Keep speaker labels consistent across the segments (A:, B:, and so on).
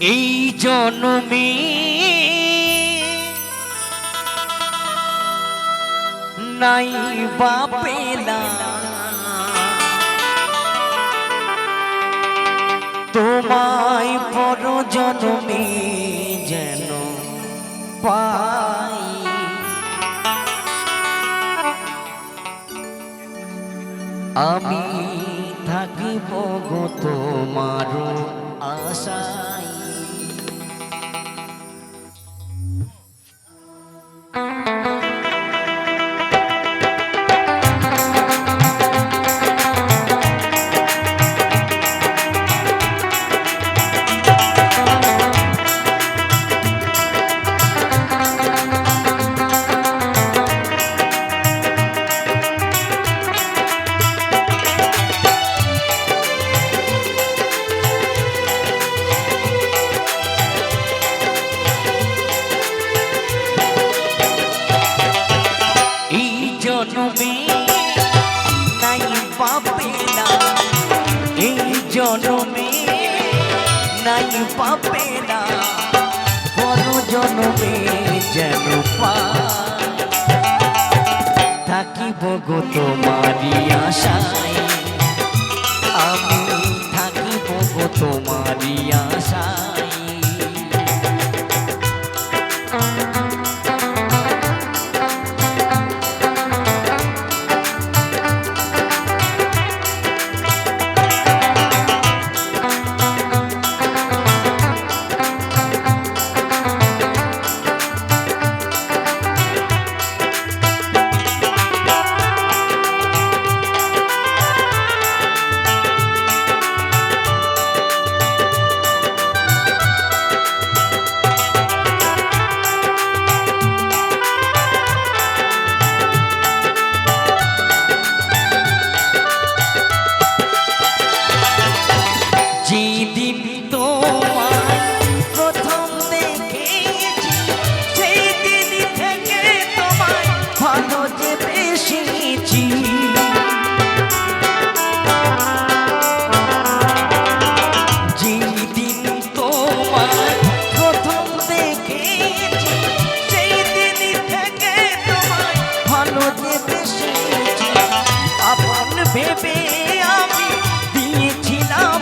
A: এই জন্মে নাই বাপেলা। তোমায় পর জন্মে যেন পাই। আমি থাকিব গো তোমার আশায় নাই পাপেলা পর জন্মে যেন। থাকিব গো তোমারি আশায় ভেবে আমি দিয়েছিলাম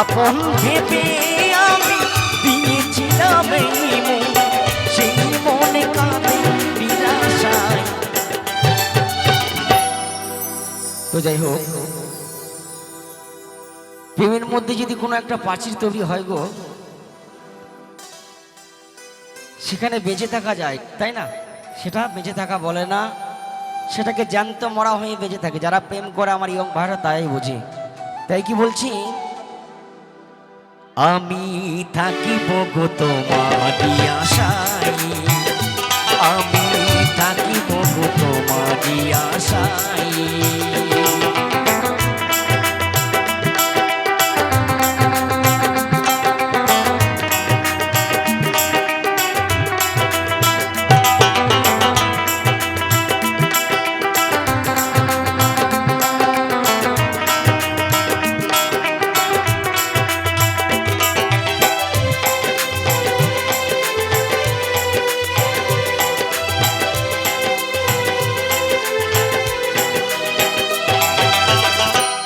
A: আপন ভেবে সেই মনে কাঁদে নিরাশায়। তো যাই হোক, প্রেমের মধ্যে যদি কোনো একটা প্রাচীর তৈরি হয় গো সেখানে বেঁচে থাকা যায়, তাই না? সেটা বেঁচে থাকা বলে না, সেটাকে জ্যান্ত মরা হয়ে বেঁচে থাকে। যারা প্রেম করে আমার ইয়ং ভাইরা তাই বুঝে। তাই কি বলছি? আমি থাকিব গো তোমারি আশায়। আমি থাকিব গো তোমারি আশায়।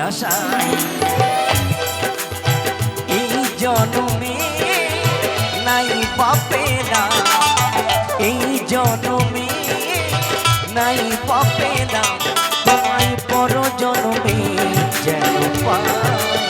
A: আশায়। এই জন্মে নাই পাপেরা। এই জনমে নাই পেলাম তোমায় পর জনমে যেন পাই।